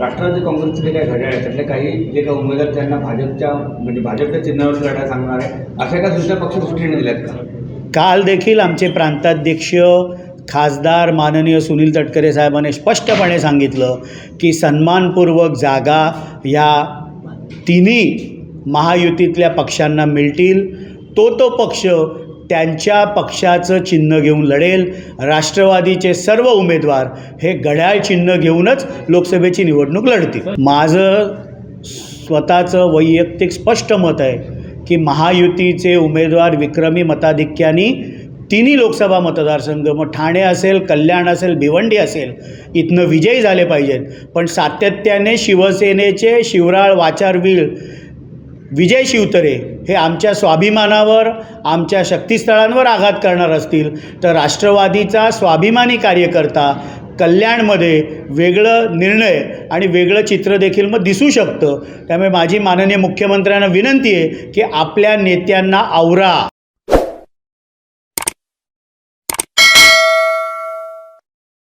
राष्ट्रवादी काँग्रेसचे जे काही घड्याळ आहे त्यातले काही जे काही उमेदवार त्यांना भाजपच्या म्हणजे भाजपच्या चिन्हावर लढा सांगणार आहे अशा काही दुसऱ्या पक्ष सूचना दिल्यात का? काल देखील आमचे प्रांताध्यक्ष खासदार माननीय सुनील तटकरे साहेबांनी स्पष्टपणे सांगितलं की सन्मानपूर्वक जागा या तिन्ही महायुतीतल्या पक्षांना मिळतील. तो तो पक्ष त्यांच्या पक्षाचं चिन्ह घेऊन लढेल. राष्ट्रवादीचे सर्व उमेदवार हे घड्याळ चिन्ह घेऊनच लोकसभेची निवडणूक लढतील. माझं स्वतःचं वैयक्तिक स्पष्ट मत आहे की महायुतीचे उमेदवार विक्रमी मताधिक्यांनी तिन्ही लोकसभा मतदारसंघ मग ठाणे असेल कल्याण असेल भिवंडी असेल इथनं विजयी झाले पाहिजेत. पण सातत्याने शिवसेनेचे शिवराळ वाचारवीळ विजय शिवतरे हे आमच्या स्वाभिमानावर आमच्या शक्तिस्थळांवर आघात करणार असतील. तर राष्ट्रवादीचा स्वाभिमानी कार्यकर्ता कल्याणमध्ये वेगळं निर्णय आणि वेगळं चित्र देखील मग दिसू शकतं. त्यामुळे माझी माननीय मुख्यमंत्र्यांना विनंती आहे की आपल्या नेत्यांना आवरा.